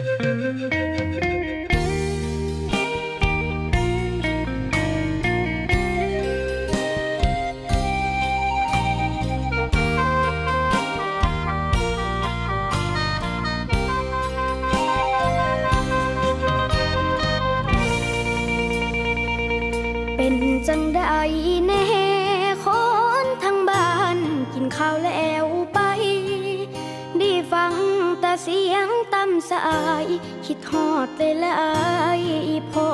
เป็นจังได้แน่ สายคิดฮอดเลยลายพ่อ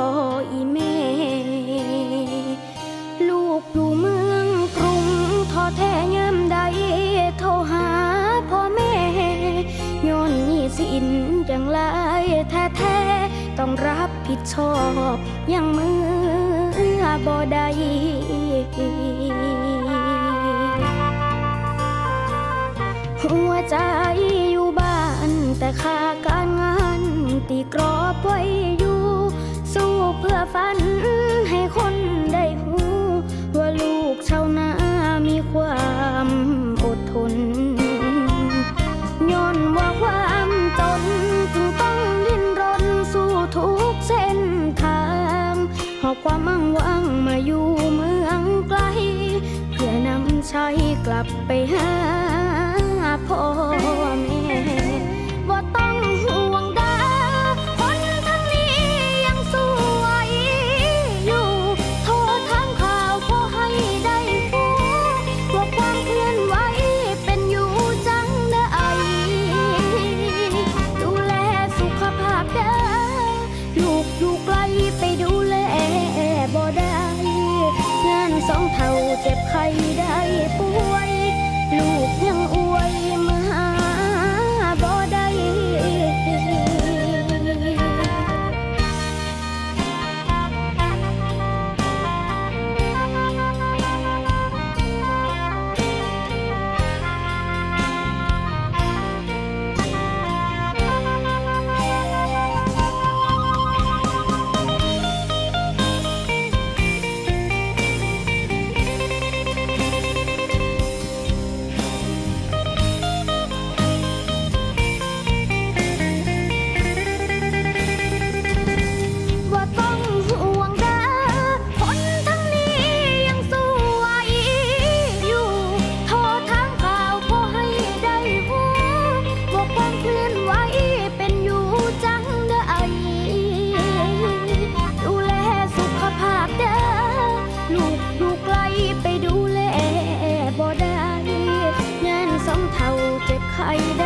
อีแม่ ลูกอยู่เมืองกรุงทอแท้ยามใดโทรหาพ่อแม่ย้อนนี้สินอย่างไรแท้แท้ต้องรับผิดชอบอย่างมือบ่ได้หัวใจอยู่บ้านแต่ค่า ไว้อยู่ สู้เพื่อฝันให้คนได้หูว่าลูกชาวนามีความอดทนย้อนว่าความจนจึงต้องดิ้นรนสู้ทุกเส้นทางหอบความมั่งหวังมาอยู่เมืองไกล เพื่อนำชัยกลับไปหาพ่อ เท่าเจ็บไข้ได้ป่วย ลูก เจ็บไข้ได้